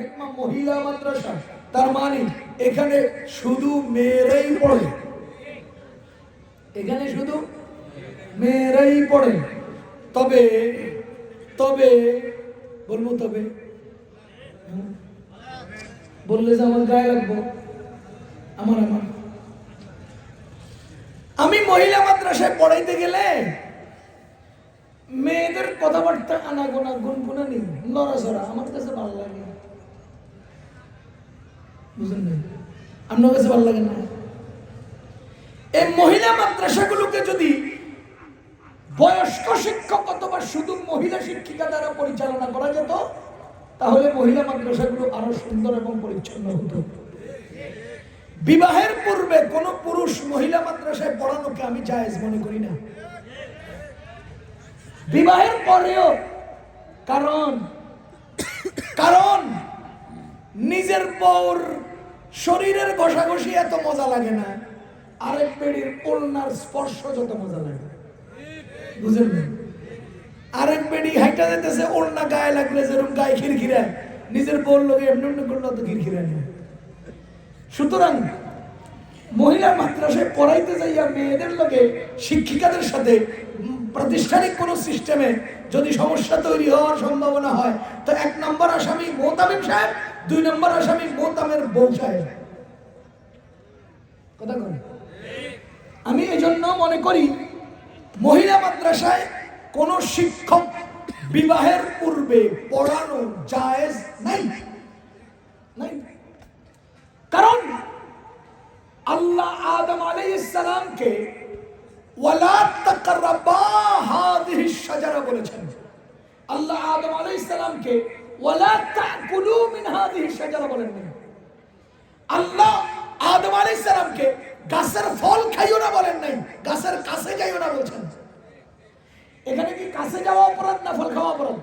হিকমা মহিলা মাদ্রাসা তার মানে এখানে শুধু মেয়েরাই পড়ে। এখানে শুধু মেয়েরাই পড়ে। তবে তবে, বলব তবে বললে যে আমার গায়ে লাগবো। আমার আমার। আমি মহিলা মাদ্রাসায় পড়াইতে গেলে মেয়েদের কথাবার্তা আনাগোনা গুনগুনা নেই নড়াচড়া আমার কাছে ভালো লাগে বুঝলেন আপনার কাছে ভালো লাগে না? এই মহিলা মাদ্রাসাগুলোকে যদি বয়স্ক শিক্ষক অথবা শুধু মহিলা শিক্ষিকা দ্বারা পরিচালনা করা যেত, তাহলে মহিলা মাদ্রাসাগুলো আরও সুন্দর এবং পরিচ্ছন্ন হতো। বিবাহের পূর্বে কোন পুরুষ মহিলা মাদ্রাসায় পড়ানোকে আমি জায়েজ মনে করি না। বিবাহের পরেও, কারণ নিজের বউর শরীরের ঘষাঘষি এত মজা লাগে না। আরেক পেড়ির ওলনার স্পর্শ যত মজা লাগে। বুঝলেন? আরেক বেড়ি হাইটা যেতেছে ওলনা গায়ে লাগলে যেরকম গায়ে খিরখিরা নিজের বউর লোকে এমনি এমনি করলে অত খিরখিরা নেই। সুতরাং মহিলা মাদ্রাসায় পড়াইতে যাইয়া মেয়েদের লোকে শিক্ষিকাদের সাথে প্রাতিষ্ঠানিক কোনো সিস্টেমে যদি সমস্যা তৈরি হওয়ার সম্ভাবনা হয়, তো এক নম্বর আসামি মোহতামিম সাহেব দুই নম্বর আসামি মোহতামের বউ সাহেব কথা কন। আমি এই জন্য মনে করি, মহিলা মাদ্রাসায় কোনো শিক্ষক বিবাহের পূর্বে পড়ানো জায়েজ নাই। নাই। কারণ আল্লাহ আদম আলাইহিস সালামকে ওয়ালা তাকরাবা হাদিহি শাজারা বলেছেন। আল্লাহ আদম আলাইহিস সালামকে ওয়ালা তাকুলু মিন হাদিহি শাজারা বলেন নাই আল্লাহ আদম আলাইহিস সালামকে গাছের ফল খাইও না বলেন নাই, গাছের কাছে যাইও না বলছেন। এখানে কি কাছে যাওয়া অপরাধ না ফল খাওয়া অপরাধ?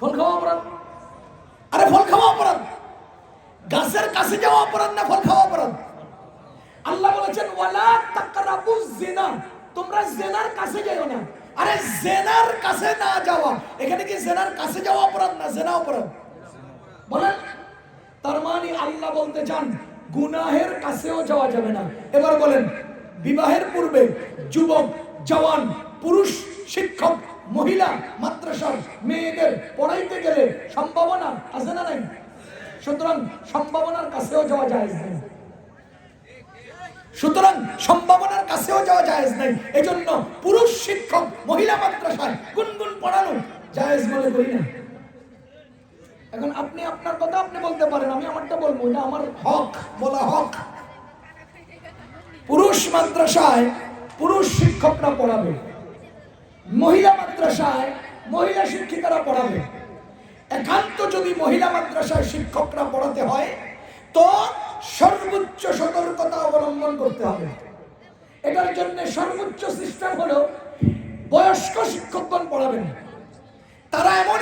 ফল খাওয়া অপরাধ। আরে ফল খাওয়া অপরাধ। গাছের কাছে যাওয়া অপরাধ না ফল খাওয়া অপরাধ? আল্লাহ বলেছেন, ওয়ালা তাকরাবু জিনা, তোমরা জেনার কাছে যাও না। আরে জেনার কাছে না যাওয়া। এখানে কি জেনার কাছে যাওয়া অপরাধ না জেনা অপরাধ? বলেন। তার মানে আল্লাহ বলতে চান, গুনাহের কাছেও যাওয়া যাবে না। এবার বলেন, বিবাহের পূর্বে যুবক, জওয়ান, পুরুষ, শিক্ষক, মহিলা, মাদ্রাসার মেয়েদের পড়াইতে গেলে সম্ভাবনা আছে না নাই? সুতরাং সম্ভাবনার কাছেও যাওয়া যায় নাই সুতরাং সম্ভাবনার কাছেও যাওয়া জায়েজ নাই। এজন্য পুরুষ শিক্ষক, মহিলা মাদ্রাসায় গুনগুন পড়ানো জায়েজ মনে করি না। এখন আপনি আপনার কথা আপনি বলতে পারেন, আমি আমারটা বলব, এটা আমার হক, বলা হক। পুরুষ মাদ্রাসায় পুরুষ শিক্ষকরা পড়াবে, মহিলা মাদ্রাসায় মহিলা শিক্ষিকারা পড়াবে। একান্ত যদি মহিলা মাদ্রাসায় শিক্ষকরা পড়াতে হয় সর্বোচ্চ সতর্কতা অবলম্বন করতে হবে। এটার জন্য সর্বোচ্চ সিস্টেম হলো বয়স্ক শিক্ষকগণ পড়াবেন। তারা এমন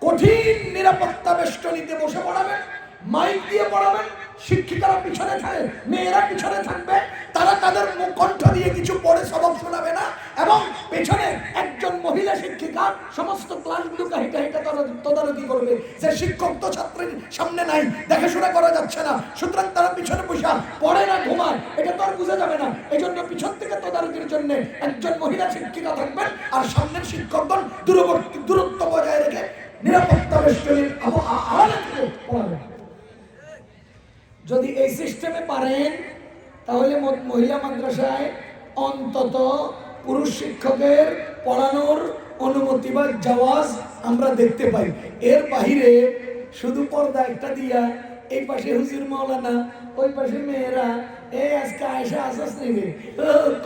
কঠিন নিরাপত্তা বেষ্টনীতে বসে পড়াবেন, মাইক দিয়ে পড়াবেন, শিক্ষিকারা পিছনে থাকে, মেয়েরা পিছনে থাকবে, তারা তাদের মুখ কণ্ঠ দিয়ে কিছু পড়ে সবক শোনাবে না, এবং পেছনে একজন মহিলা শিক্ষিকা সমস্ত ক্লাসগুলো হেঁটে হেঁটে তদা- তদারকি করবে। যে শিক্ষক তো ছাত্রের সামনে নাই, দেখাশোনা করা যাচ্ছে না। সুতরাং তারা পিছনে বসা পড়ে না, ঘুমায়। এটা তো আর বোঝা যাবে না। এই জন্য পিছন থেকে তদারকির জন্য একজন মহিলা শিক্ষিকা থাকবেন আর সামনের শিক্ষকগণ দূরবর্তী, দূরত্ব বজায় রেখে নিরাপত্তা বেষ্টনীর পড়াবেন। যদি এই সিস্টেমে পারেন, তাহলে মহিলা মাদ্রাসায় অন্তত পুরুষ শিক্ষকের পড়ানোর অনুমতি বা জাওয়াজ আমরা দেখতে পাই। এর বাহিরে শুধু পর্দা একটা দিয়া, এই পাশে হুজুর মৌলানা ওই পাশে মেয়েরা, এ, আজকে আয়সা আসস রে?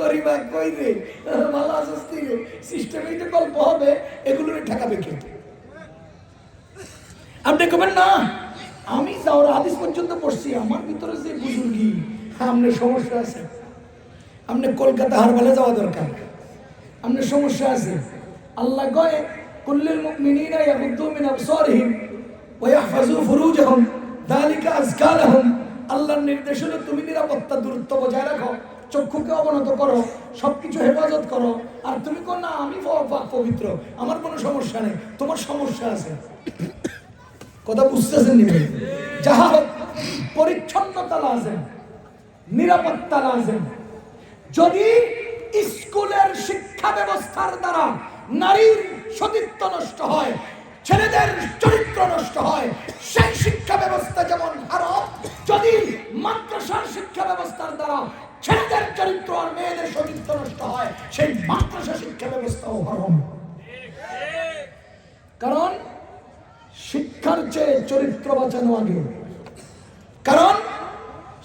করিবা কই রে? ভালো আসস রে? সিস্টেমেই তো গল্প হবে এগুলো ঠেকাবে কে আপনি কবেন না, আমি যাওয়ার হাদিস পর্যন্ত পড়ছি, আমার ভিতরে যে বুজুর্গি আপনার সমস্যা আছে। আপনি কলকাতা হারবালে যাওয়া দরকার। আপনার সমস্যা আছে। আল্লাহ কয় কুল্লিল মুমিনিনা ইয়াগুদ্দু মিন আবসারিহিম ওয়া ইয়াহফাজু ফুরুজাহুম যালিকা আযকা আল্লাহর নির্দেশ হলো তুমি নিরাপত্তা দূরত্ব বজায় রাখো, চক্ষুকে অবনত করো, সবকিছু হেফাজত করো। আর তুমি কো না, আমি পবিত্র, আমার কোনো সমস্যা নেই, তোমার সমস্যা আছে। কথা বুঝতেছেন নি? যাহা পরিচ্ছন্নতা লাজেম, নিরাপত্তা লাজেম। যদি স্কুলের শিক্ষা ব্যবস্থার দ্বারা নারীর সতীত্ব নষ্ট হয়, ছেলেদের চরিত্র নষ্ট হয়। সেই শিক্ষা ব্যবস্থা যেমন হারম যদি মাদ্রাসার শিক্ষা ব্যবস্থার দ্বারা ছেলেদের চরিত্র আর মেয়েদের সতীত্ব নষ্ট হয়, সেই মাদ্রাসা শিক্ষা ব্যবস্থাও হারম। কারণ শিক্ষার চেয়ে চরিত্র বাঁচানো আগে। কারণ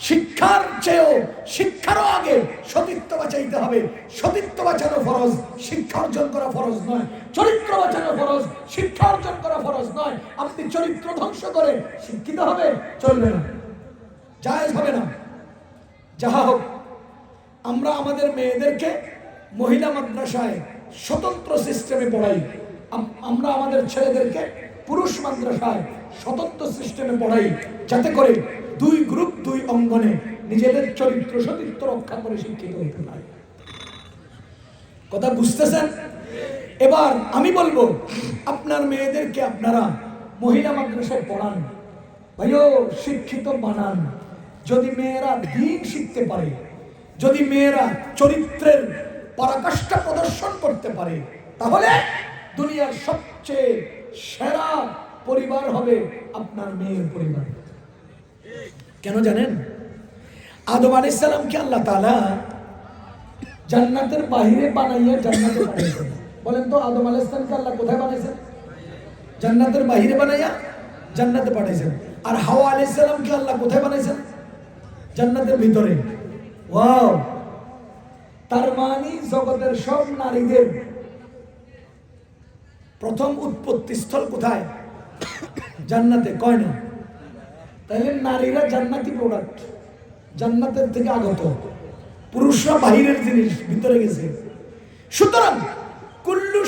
শিক্ষার চেয়েও শিক্ষারও আগে সতীত্ব বাঁচাইতে হবে। সতীত্ব বাঁচানো ফরজ, শিক্ষা অর্জন করা ফরজ নয়। চরিত্র বাঁচানো ফরজ, শিক্ষা অর্জন করা ফরজ নয়। আপনি চরিত্র ধ্বংস করে শিক্ষিত হবে, চলবে না। জায়েজ হবে না। যাহা হোক, আমরা আমাদের মেয়েদেরকে মহিলা মাদ্রাসায় স্বতন্ত্র সিস্টেমে পড়াই। আমরা আমাদের ছেলেদেরকে পুরুষ মাদ্রাসায় স্বতন্ত্র সিস্টেমে পড়াই, যাতে করে দুই গ্রুপ, দুই অঙ্গনে নিজেদের চরিত্র, সতীত্ব রক্ষা করে শিক্ষিত হতে পারে। কথা বুঝতেছেন? এবার আমি বলব, আপনার মেয়েদেরকে আপনারা মহিলা মাদ্রাসায় পড়ান। ভাইও, শিক্ষিত বানান। যদি মেয়েরা দিন শিখতে পারে, যদি মেয়েরা চরিত্রের পরাকাষ্ঠা প্রদর্শন করতে পারে, তাহলে দুনিয়ার সবচেয়ে সেরা পরিবার হবে আপনার মেয়ের পরিবার। কেন জানেন? আদম আলাইসালামকে আল্লাহ তাআলা জান্নাতের বাহিরে বানাইয়া জান্নাতে বানাইছেন বলেন তো, আদম আলাইসালামকে আল্লাহ কোথায় বানাইছেন জান্নাতের বাহিরে বানাইয়া জান্নাতে পাঠাইছেন আর হাওয়া আলাইসালামকে আল্লাহ কোথায় বানাইছেন জান্নাতের ভিতরে। ওয়াও! তার মানে জগতের সব নারীদের প্রথম উৎপত্তি স্থল কোথায়? জান্নাতে, কয় না? তাহলে নারীরা জান্নাতি প্রোডাক্ট জান্নাতের থেকে আগত। পুরুষরা বাহিরের জিনিস ভিতরে গেছে। সুতরাং কুল্লু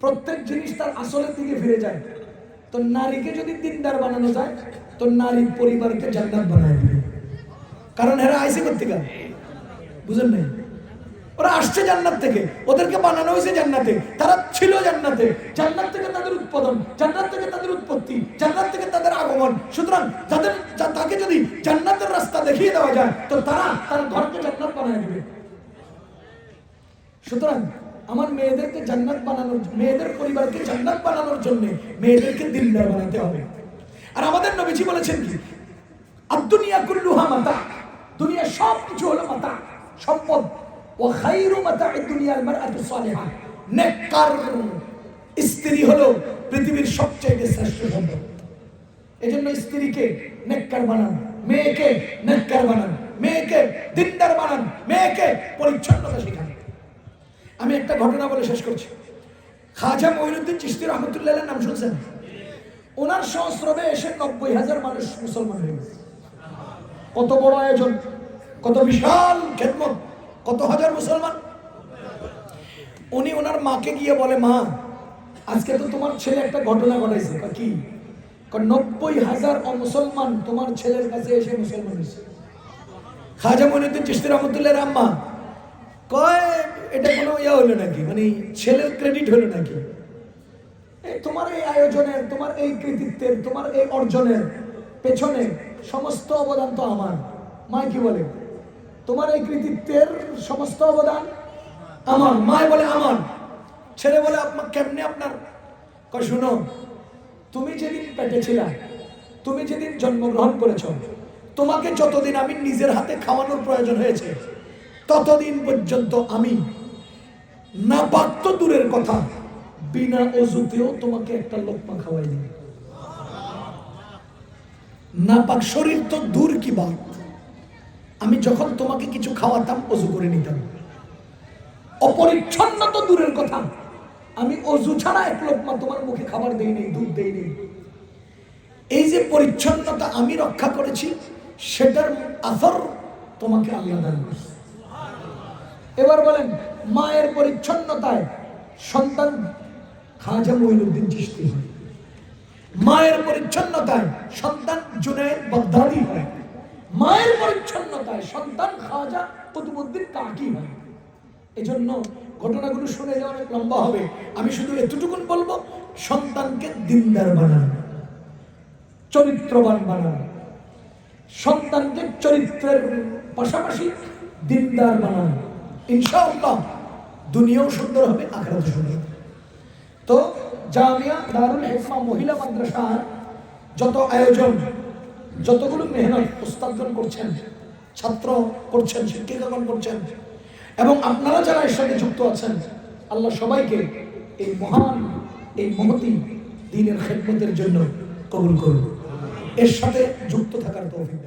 প্রত্যেক জিনিস তার আসলের দিকে ফিরে যায়। তো নারীকে যদি দিনদার বানানো যায়, তো নারী পরিবারকে জান্নাত বানায় কারণ এরা আইসে করতে বুঝেন নাই? ওরা আসছে জান্নাত থেকে, ওদেরকে বানানো হয়েছে জান্নাতে, তারা ছিল জান্নাতে। জান্নাত থেকে তাদের উৎপাদন, জান্নাত থেকে তাদের উৎপত্তি, জান্নাত থেকে তাদের আগমন। সুতরাং তাদের তাকে যদি জান্নাতের রাস্তা দেখিয়ে দেওয়া যায়, তো তারা তার ঘরকে জান্নাত বানিয়ে দিবে। সুতরাং আমার মেয়েদেরকে জান্নাত বানানোর, মেয়েদের পরিবারকে জান্নাত বানানোর জন্য মেয়েদেরকে দিনদার বানাতে হবে। আর আমাদের নবীজি বলেছেন কি? আর দুনিয়া কুল্লুহা মাতা। দুনিয়া সব কিছু হলো মাতা, সম্পদ। ও খাইরু মাতা দুনিয়ার মারআতু সালিহা। নেককার স্ত্রী হলো পৃথিবীর সবচেয়ে শ্রেষ্ঠ সম্পদ। এজন্য স্ত্রীকে নেককার বানান, মেয়েকে নেককার বানান, মেয়েকে দিনদার বানান, মেয়েকে পরিচ্ছন্নতা শেখান। আমি একটা ঘটনা বলে শেষ করছি। খাজা মঈনুদ্দিন চিস্তি রহমতুল্লাহ নাম শুনছেন? ওনার সংস্রবে এসে নব্বই হাজার মানুষ মুসলমান হয়ে কত বড় আয়োজন, কত বিশাল খেদমত। কত হাজার মুসলমান? উনি ওনার মাকে গিয়ে বলে, মা, আজকে তো তোমার ছেলে একটা ঘটনা ঘটাইছে। কি? নব্বই হাজার অমুসলমান তোমার ছেলের কাছে এসে মুসলমান হয়েছে। খাজা মঈনুদ্দিন চিস্তি রহমতুল্লাহ আম্মা কয়, এটা কোনো ইয়ে হলো নাকি? মানে ছেলের ক্রেডিট হলো নাকি? এই তোমার এই আয়োজনের, তোমার এই কৃতিত্বের, তোমার এই অর্জনের পেছনে সমস্ত অবদান তো আমার। মা কি বলে? তোমার এই কৃতিত্বের সমস্ত অবদান আমার, মায় বলে আমার, ছেলে বলে আপনার কেমনে আপনার? শুনো, তুমি যেদিন পেটে ছিলা, তুমি যেদিন জন্মগ্রহণ করেছ, তোমাকে যতদিন আমি নিজের হাতে খাওয়ানোর প্রয়োজন হয়েছে, ততদিন পর্যন্ত আমি না পাক তো দূরের কথা, বিনা অজুতেও তোমাকে একটা লোকমা খাওয়াই না পাক শরীর তো দূর কি বাত? আমি যখন তোমাকে কিছু খাওয়াতাম, অজু করে নিতাম। অপরিচ্ছন্ন তো দূরের কথা। আমি অজু ছাড়া এক লোকমা তোমার মুখে খাবার দেই নেই, দুধ দেই নেই। এই যে পরিচ্ছন্নতা আমি রক্ষা করেছি, সেটার আথর তোমাকে আল্লাহ দান করছে। এবার বলেন, মায়ের পরিচ্ছন্নতায় সন্তান খাজা মঈনুদ্দিন চিশতি হয়। মায়ের পরিচ্ছন্নতায় সন্তান জুনায়েদ বাগদাদি হয়। মায়ের পরিচ্ছন্নতায় সন্তান খাজা কুতুবুদ্দিন কাকি হয়। এজন্য ঘটনাগুলো শুনে যে অনেক লম্বা হবে। আমি শুধু এতটুকুন বলব, সন্তানকে দিনদার বানান, চরিত্রবান বানান, সন্তানকে চরিত্রের পাশাপাশি দিনদার বানান। ইনশাআল্লাহ দুনিয়াও সুন্দর হবে আখরাত সুন্দর তো জামিয়া দারুল হেকমা মহিলা মাদ্রাসার যত আয়োজন যতগুলো মেহনত প্রস্তাবন করছেন, ছাত্র করছেন, শিক্ষিকাগণ করছেন, এবং আপনারা যারা এর সঙ্গে যুক্ত আছেন, আল্লাহ সবাইকে এই মহান, এই মহতি দিনের খেদমতের জন্য কবুল করুন। এর সাথে যুক্ত থাকার তৌফিক